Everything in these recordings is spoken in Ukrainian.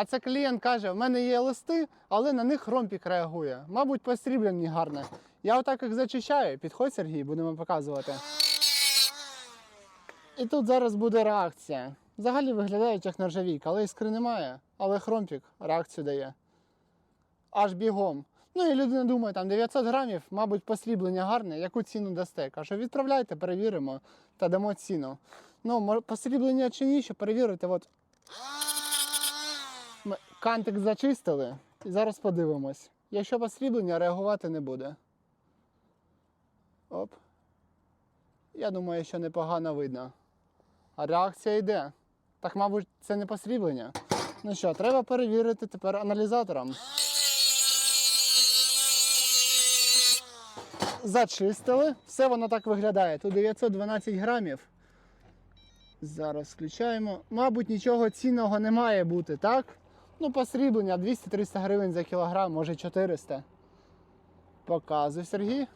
А це клієнт каже: в мене є листи, але на них ромпік реагує. Мабуть, посріблені гарне. Я отак їх зачищаю. Підходь, Сергій, будемо показувати. І тут зараз буде реакція. Взагалі виглядають як нержавійка, але іскри немає. Але хромпік реакцію дає. Аж бігом. Ну і людина думає, там 900 грамів, мабуть, посріблення гарне, яку ціну дасте. Кажу, відправляйте, перевіримо та дамо ціну. Ну, посріблення чи ні, що перевірити, от ми кантик зачистили і зараз подивимось. Якщо посріблення, реагувати не буде. Оп. Я думаю, що непогано видно. А реакція йде. Так, мабуть, це не посріблення. Ну що, треба перевірити тепер аналізатором. Зачистили. Все воно так виглядає. Тут 912 грамів. Зараз включаємо. Мабуть, нічого цінного не має бути, так? Ну, посріблення 200-300 гривень за кілограм, може 400. Показуй, Сергій.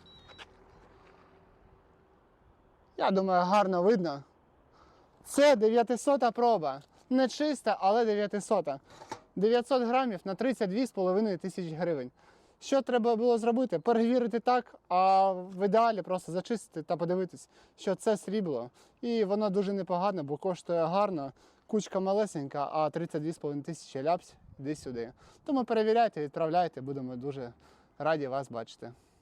Я думаю, гарно видно. Це 900 проба. Не чиста, але 900. 900 грамів на 32,5 тисяч гривень. Що треба було зробити? Перевірити так, а в ідеалі просто зачистити та подивитись, що це срібло. І воно дуже непогано, бо коштує гарно. Кучка малесенька, а 32,5 тисячі ляпсь, десь сюди. Тому перевіряйте, відправляйте, будемо дуже раді вас бачити.